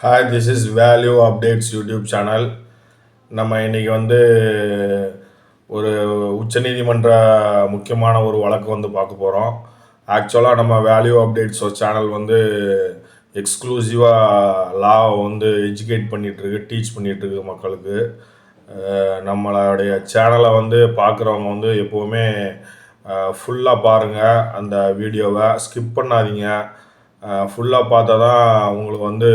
Hi this is value updates YouTube channel நம்ம இன்னைக்கு வந்து ஒரு உச்சநீதிமன்ற முக்கியமான ஒரு வழக்கு வந்து பார்க்க போகிறோம் ஆக்சுவலாக நம்ம வேல்யூ அப்டேட்ஸ் சேனல் வந்து எக்ஸ்க்ளூசிவாக லா வந்து எஜுகேட் பண்ணிகிட்ருக்கு டீச் பண்ணிகிட்ருக்கு மக்களுக்கு. நம்மளுடைய சேனலை வந்து பார்க்குறவங்க வந்து எப்போவுமே ஃபுல்லாக பாருங்கள் அந்த வீடியோவை ஸ்கிப் பண்ணாதீங்க. ஃபுல்லாக பார்த்தா தான் உங்களுக்கு வந்து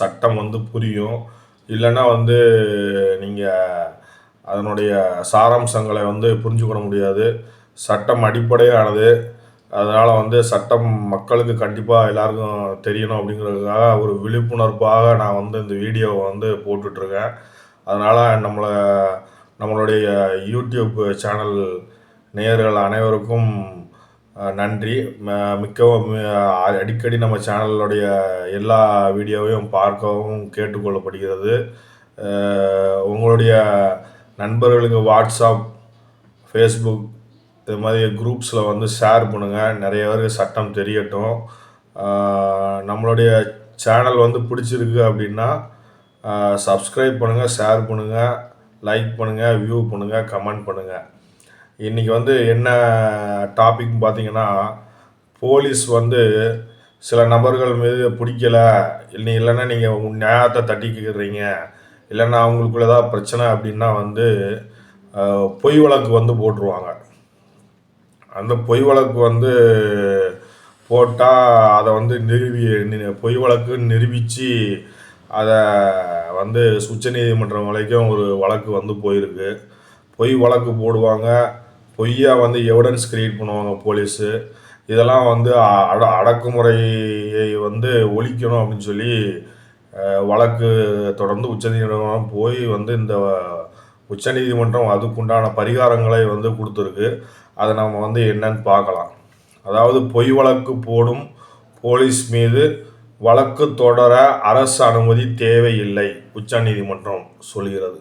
சட்டம் வந்து புரியும். இல்லைன்னா வந்து நீங்கள் அதனுடைய சாராம்சங்களை வந்து புரிஞ்சுக்கொள்ள முடியாது. சட்டம் அடிப்படையானது. அதனால் வந்து சட்டம் மக்களுக்கு கண்டிப்பாக எல்லாருக்கும் தெரியணும் அப்படிங்கிறதுக்காக ஒரு விழிப்புணர்வாக நான் வந்து இந்த வீடியோவை வந்து போட்டுட்ருக்கேன். அதனால் நம்மளை நம்மளுடைய யூடியூப் சேனல் நேயர்கள் அனைவருக்கும் நன்றி. ம- மிக்கவும் அடிக்கடி நம்ம சேனலுடைய எல்லா வீடியோவையும் பார்க்கவும் கேட்டுக்கொள்ளப்படுகிறது. உங்களுடைய நண்பர்களுக்கு வாட்ஸ்அப் ஃபேஸ்புக் இது மாதிரி குரூப்ஸில் வந்து ஷேர் பண்ணுங்கள் நிறைய பேருக்கு சட்டம் தெரியட்டும். நம்மளுடைய சேனல் வந்து பிடிச்சிருக்கு அப்படின்னா சப்ஸ்கிரைப் பண்ணுங்கள் ஷேர் பண்ணுங்கள் லைக் பண்ணுங்கள் வியூ பண்ணுங்கள் கமெண்ட் பண்ணுங்கள் இன்றைக்கி வந்து என்ன டாபிக் பார்த்தீங்கன்னா போலீஸ் வந்து சில நபர்கள் மீது பிடிக்கல. இல்லை இல்லைன்னா நீங்கள் உங்கள் நியாயத்தை தட்டிக்கிறீங்க இல்லைன்னா அவங்களுக்குள்ள ஏதாவது பிரச்சனை அப்படின்னா வந்து பொய் வழக்கு வந்து போட்டுருவாங்க. அந்த பொய் வழக்கு வந்து போட்டால் அதை வந்து நிரூபி பொய் வழக்கு நிரூபித்து அதை வந்து உச்ச நீதிமன்றம் வரைக்கும் ஒரு வழக்கு வந்து போயிருக்கு. பொய் வழக்கு போடுவாங்க. பொய்யா வந்து எவிடன்ஸ் கிரியேட் பண்ணுவாங்க போலீஸு இதெல்லாம் வந்து அ- அட அடக்குமுறையை வந்து ஒழிக்கணும் அப்படின்னு சொல்லி வழக்கு தொடர்ந்து உச்சநீதிமன்றம் போய் வந்து இந்த உச்சநீதிமன்றம் அதுக்குண்டான பரிகாரங்களை வந்து கொடுத்துருக்கு. அதை நம்ம வந்து என்னன்னு பார்க்கலாம். அதாவது பொய் வழக்கு போடும் போலீஸ் மீது வழக்கு தொடர அரசு அனுமதி தேவையில்லை உச்சநீதிமன்றம் சொல்கிறது.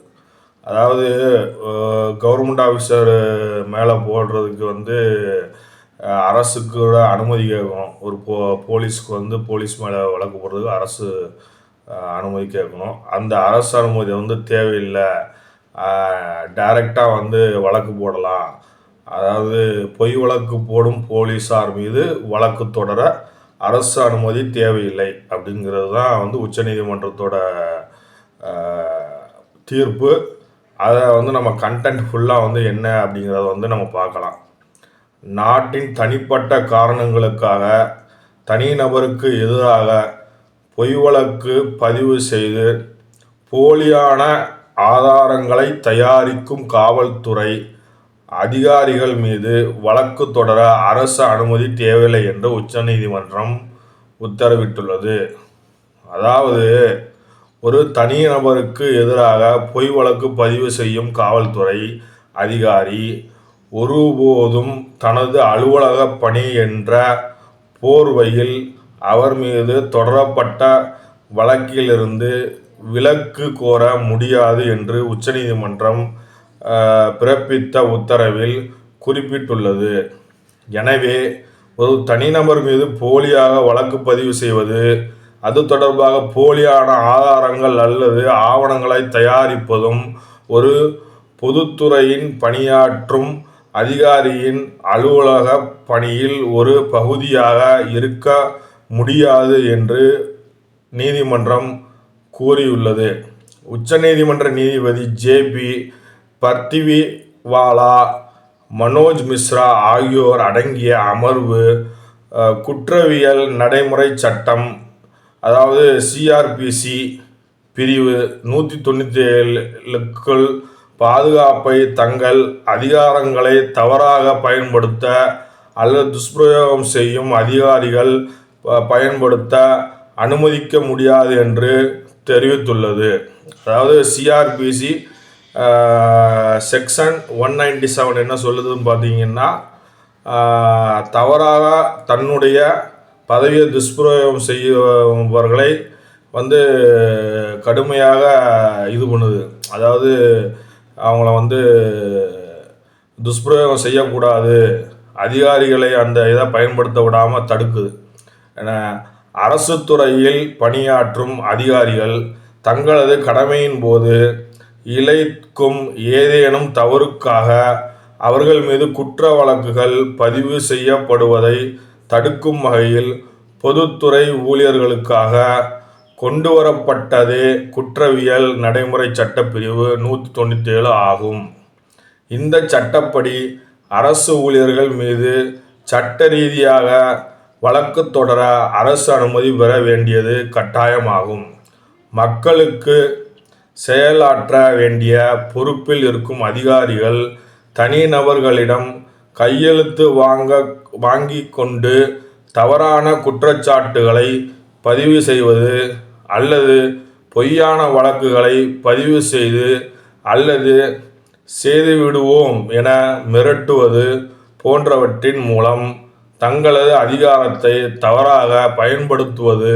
அதாவது கவர்மெண்ட் ஆஃபீஸர் மேலே போடுறதுக்கு வந்து அரசுக்கூட அனுமதி கேட்கணும். ஒரு போ போலீஸ்க்கு வந்து போலீஸ் மேலே வழக்கு போடுறதுக்கு அரசு அனுமதி கேட்கணும். அந்த அரசு அனுமதி வந்து தேவையில்லை. டைரெக்டாக வந்து வழக்கு போடலாம். அதாவது பொய் வழக்கு போடும் போலீஸார் மீது வழக்கு தொடர அரசு அனுமதி தேவையில்லை அப்படிங்கிறது தான் வந்து உச்சநீதிமன்றத்தோட தீர்ப்பு. அதை வந்து நம்ம கண்டென்ட் ஃபுல்லாக வந்து என்ன அப்படிங்கிறத வந்து நம்ம பார்க்கலாம். நாட்டின் தனிப்பட்ட காரணங்களுக்காக தனிநபருக்கு எதிராக பொய் வழக்கு பதிவு செய்து போலியான ஆதாரங்களை தயாரிக்கும் காவல்துறை அதிகாரிகள் மீது வழக்கு தொடர அரசு அனுமதி தேவையில்லை என்று உச்சநீதிமன்றம் உத்தரவிட்டுள்ளது. அதாவது ஒரு தனிநபருக்கு எதிராக பொய் வழக்கு பதிவு செய்யும் காவல்துறை அதிகாரி ஒருபோதும் தனது அலுவலக பணி என்ற போர்வையில் அவர் மீது தொடரப்பட்ட வழக்கிலிருந்து விலக்கு கோர முடியாது என்று உச்சநீதிமன்றம் பிறப்பித்த உத்தரவில் குறிப்பிட்டுள்ளது. எனவே ஒரு தனிநபர் மீது போலியாக வழக்கு பதிவு செய்வது அது தொடர்பாக போலியான ஆதாரங்கள் அல்லது ஆவணங்களை தயாரிப்பதும் ஒரு பொதுத்துறையின் பணியாற்றும் அதிகாரியின் அலுவலக பணியில் ஒரு பகுதியாக இருக்க முடியாது என்று நீதிமன்றம் கூறியுள்ளது. உச்சநீதிமன்ற நீதிபதி ஜேபி பர்த்திவிவாலா மனோஜ் மிஸ்ரா ஆகியோர் அடங்கிய அமர்வு குற்றவியல் நடைமுறை சட்டம் அதாவது சிஆர்பிசி பிரிவு நூற்றி தொண்ணூற்றி ஏழுக்குள் பாதுகாப்பை தங்கள் அதிகாரங்களை தவறாக பயன்படுத்த அல்லது துஷ்பிரயோகம் செய்யும் அதிகாரிகள் பயன்படுத்த அனுமதிக்க முடியாது என்று தெரிவித்துள்ளது. அதாவது CRPC section one ninety seven என்ன சொல்லுதுன்னு பார்த்தீங்கன்னா தவறாக தன்னுடைய பதவியை துஷ்பிரயோகம் செய்பவர்களை வந்து கடுமையாக இது பண்ணுது. அதாவது அவங்கள வந்து துஷ்பிரயோகம் செய்யக்கூடாது. அதிகாரிகளை அந்த இதை பயன்படுத்த விடாமல் தடுக்குது. ஏன்னா அரசு துறையில் பணியாற்றும் அதிகாரிகள் தங்களது கடமையின் போது இழைக்கும் ஏதேனும் தவறுக்காக அவர்கள் மீது குற்ற வழக்குகள் பதிவு செய்யப்படுவதை தடுக்கும் வகையில் பொதுத்துறை ஊழியர்களுக்காக கொண்டு வரப்பட்டது குற்றவியல் நடைமுறை சட்டப்பிரிவு நூற்றி தொண்ணூற்றி ஏழு ஆகும். இந்த சட்டப்படி அரசு ஊழியர்கள் மீது சட்ட ரீதியாக வழக்கு தொடர அரசு அனுமதி பெற வேண்டியது கட்டாயமாகும். மக்களுக்கு செயலாற்ற வேண்டிய பொறுப்பில் இருக்கும் அதிகாரிகள் தனிநபர்களிடம் கையெழுத்து வாங்க வாங்கி கொண்டு தவறான குற்றச்சாட்டுகளை பதிவு செய்வது அல்லது பொய்யான வழக்குகளை பதிவு செய்து அல்லது செய்துவிடுவோம் என மிரட்டுவது போன்றவற்றின் மூலம் தங்களது அதிகாரத்தை தவறாக பயன்படுத்துவது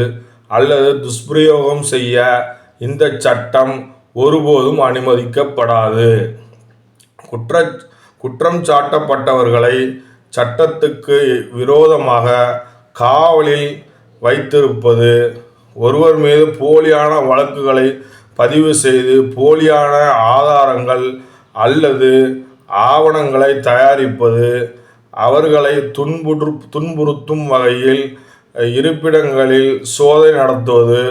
அல்லது துஷ்பிரயோகம் செய்ய இந்த சட்டம் ஒருபோதும் அனுமதிக்கப்படாது. குற்ற குற்றம் சாட்டப்பட்டவர்களை சட்டத்துக்கு விரோதமாக காவலில் வைத்திருப்பது ஒருவர் மீது போலியான வழக்குகளை பதிவு செய்து போலியான ஆதாரங்கள் அல்லது ஆவணங்களை தயாரிப்பது அவர்களை துன்புற்று துன்புறுத்தும் வகையில் இருப்பிடங்களில் சோதனை நடத்துவது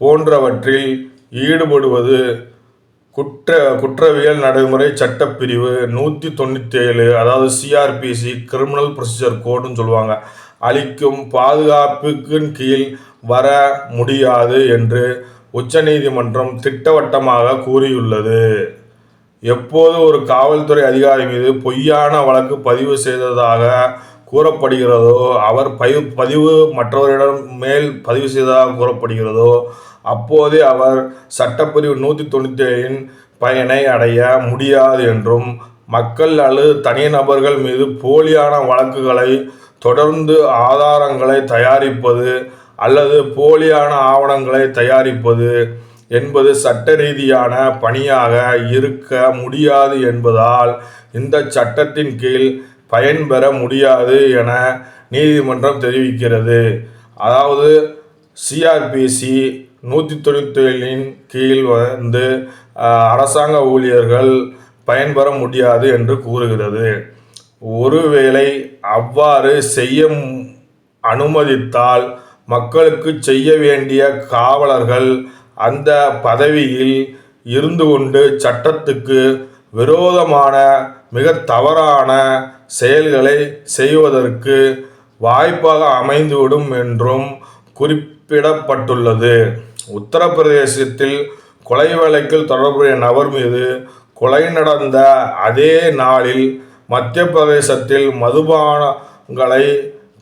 போன்றவற்றில் ஈடுபடுவது குற்ற குற்றவியல் நடைமுறை சட்டப்பிரிவு நூற்றி தொண்ணூற்றி ஏழு அதாவது சிஆர்பிசி கிரிமினல் ப்ரொசீஜர் கோடுன்னு சொல்லுவாங்க. அளிக்கும் பாதுகாப்புக்கின் கீழ் வர முடியாது என்று உச்சநீதிமன்றம் திட்டவட்டமாக கூறியுள்ளது. எப்போது ஒரு காவல்துறை அதிகாரி மீது பொய்யான வழக்கு பதிவு செய்ததாக கூறப்படுகிறதோ அவர் பய பதிவு மற்றவரிடம் மேல் பதிவு செய்ததாக கூறப்படுகிறதோ அப்போதே அவர் சட்டப்பிரிவு நூற்றி தொண்ணூற்றி ஏழின் பயனை அடைய முடியாது என்றும் மக்கள் அல்லது தனிநபர்கள் மீது போலியான வழக்குகளை தொடர்ந்து ஆதாரங்களை தயாரிப்பது அல்லது போலியான ஆவணங்களை தயாரிப்பது என்பது சட்ட ரீதியான பணியாக இருக்க முடியாது என்பதால் இந்த சட்டத்தின் கீழ் பயன்பெற முடியாது என நீதிமன்றம் தெரிவிக்கிறது. அதாவது சிஆர்பிசி நூற்றி தொண்ணூற்றி ஏழின் கீழ் வந்து அரசாங்க ஊழியர்கள் பயன்பெற முடியாது என்று கூறுகிறது. ஒருவேளை அவ்வாறு செய்ய அனுமதித்தால் மக்களுக்கு செய்ய வேண்டிய காவலர்கள் அந்த பதவியில் இருந்து கொண்டு சட்டத்துக்கு விரோதமான மிக தவறான செயல்களை செய்வதற்கு வாய்ப்பாக அமைந்துவிடும் என்றும் குறிப்பிடப்பட்டுள்ளது. உத்தரப்பிரதேசத்தில் கொலை வழக்கில் தொடர்புடைய நபர் மீது கொலை நடந்த அதே நாளில் மத்திய பிரதேசத்தில் மதுபானங்களை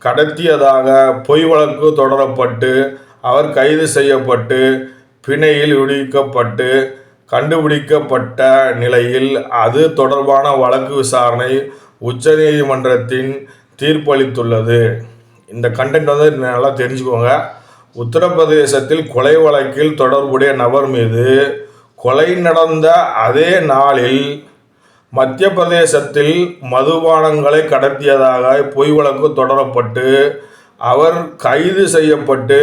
கடத்தியதாக பொய் வழக்கு தொடரப்பட்டு அவர் கைது செய்யப்பட்டு பிணையில் விடுவிக்கப்பட்டு கண்டுபிடிக்கப்பட்ட நிலையில் அது தொடர்பான வழக்கு விசாரணை உச்சநீதிமன்றத்தின் தீர்ப்பளித்துள்ளது. இந்த கண்டென்ட் வந்து நல்லா தெரிஞ்சுக்கோங்க. உத்தரப்பிரதேசத்தில் கொலை வழக்கில் தொடர்புடைய நபர் மீது கொலை நடந்த அதே நாளில் மத்திய பிரதேசத்தில் மதுபானங்களை கடத்தியதாக பொய் வழக்கு தொடரப்பட்டு அவர் கைது செய்யப்பட்டு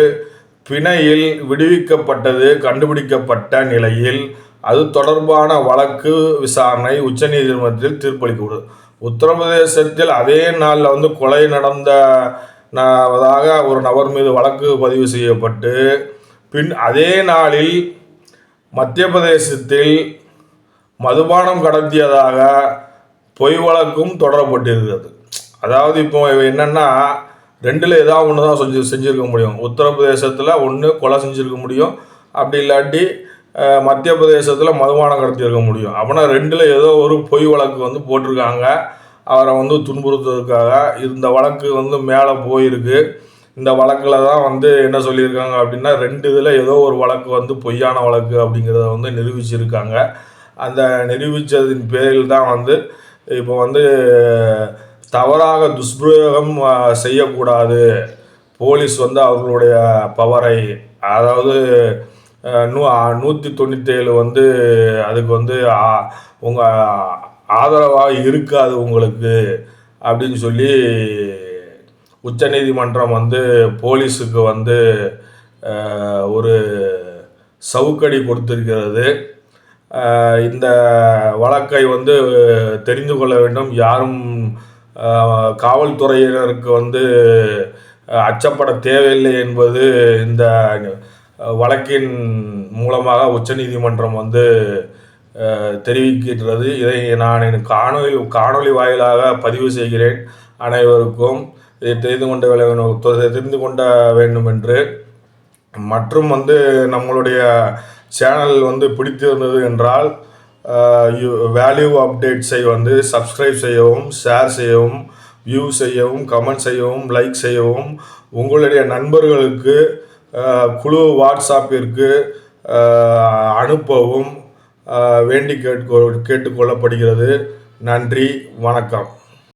பிணையில் விடுவிக்கப்பட்டது கண்டுபிடிக்கப்பட்ட நிலையில் அது தொடர்பான வழக்கு விசாரணை உச்சநீதிமன்றத்தில் தீர்ப்பளிக்கப்படும் உத்தரப்பிரதேசத்தில் அதே நாளில் வந்து கொலை நடந்த ஒரு நபர் மீது வழக்கு பதிவு செய்யப்பட்டு பின் அதே நாளில் மத்திய பிரதேசத்தில் மதுபானம் கடத்தியதாக பொய் வழக்கும் தொடரப்பட்டிருக்கிறது அதாவது இப்போ என்னென்னா ரெண்டில் ஏதாவது ஒன்று தான் செஞ்சு செஞ்சுருக்க முடியும். உத்தரப்பிரதேசத்தில் ஒன்று கொலை செஞ்சுருக்க முடியும். அப்படி இல்லாட்டி மத்திய பிரதேசத்தில் மதுபானம் கடத்தியிருக்க முடியும். அப்படின்னா ரெண்டில் ஏதோ ஒரு பொய் வழக்கு வந்து போட்டிருக்காங்க. அவரை வந்து துன்புறுத்துவதற்காக இந்த வழக்கு வந்து மேலே போயிருக்கு. இந்த வழக்கில் தான் வந்து என்ன சொல்லியிருக்காங்க அப்படின்னா ரெண்டு இதில் ஏதோ ஒரு வழக்கு வந்து பொய்யான வழக்கு அப்படிங்கிறத வந்து நிரூபிச்சிருக்காங்க. அந்த நிரூபித்ததின் பேரில் தான் வந்து இப்போ வந்து தவறாக துஷ்பிரயோகம் செய்யக்கூடாது. போலீஸ் வந்து அவர்களுடைய பவரை அதாவது நூ நூற்றி தொண்ணூற்றி ஏழு வந்து அதுக்கு வந்து உங்கள் ஆதரவாக இருக்காது உங்களுக்கு அப்படின்னு சொல்லி உச்சநீதிமன்றம் வந்து போலீஸுக்கு வந்து ஒரு சவுக்கடி கொடுத்திருக்கிறது. இந்த வழக்கை வந்து தெரிந்து கொள்ள வேண்டும். யாரும் காவல்துறையினருக்கு வந்து அச்சப்பட தேவையில்லை என்பது இந்த வழக்கின் மூலமாக உச்சநீதிமன்றம் வந்து தெரிவிக்கின்றது. இதை நான் என் காணொலி காணொளி வாயிலாக பதிவு செய்கிறேன். அனைவருக்கும் இதை தெரிந்து கொண்ட வேண்டும் தெரிந்து கொண்ட வேண்டும் என்று மற்றும் வந்து நம்மளுடைய சேனல் வந்து பிடித்திருந்தது என்றால் வேல்யூ அப்டேட்ஸை வந்து சப்ஸ்கிரைப் செய்யவும் ஷேர் செய்யவும் வியூ செய்யவும் கமெண்ட் செய்யவும் லைக் செய்யவும். உங்களுடைய நண்பர்களுக்கு குழு வாட்ஸ்அப்பிற்கு அனுப்பவும் வேண்டி கேட்கோ கேட்டுக்கொள்ளப்படுகிறது. நன்றி வணக்கம்.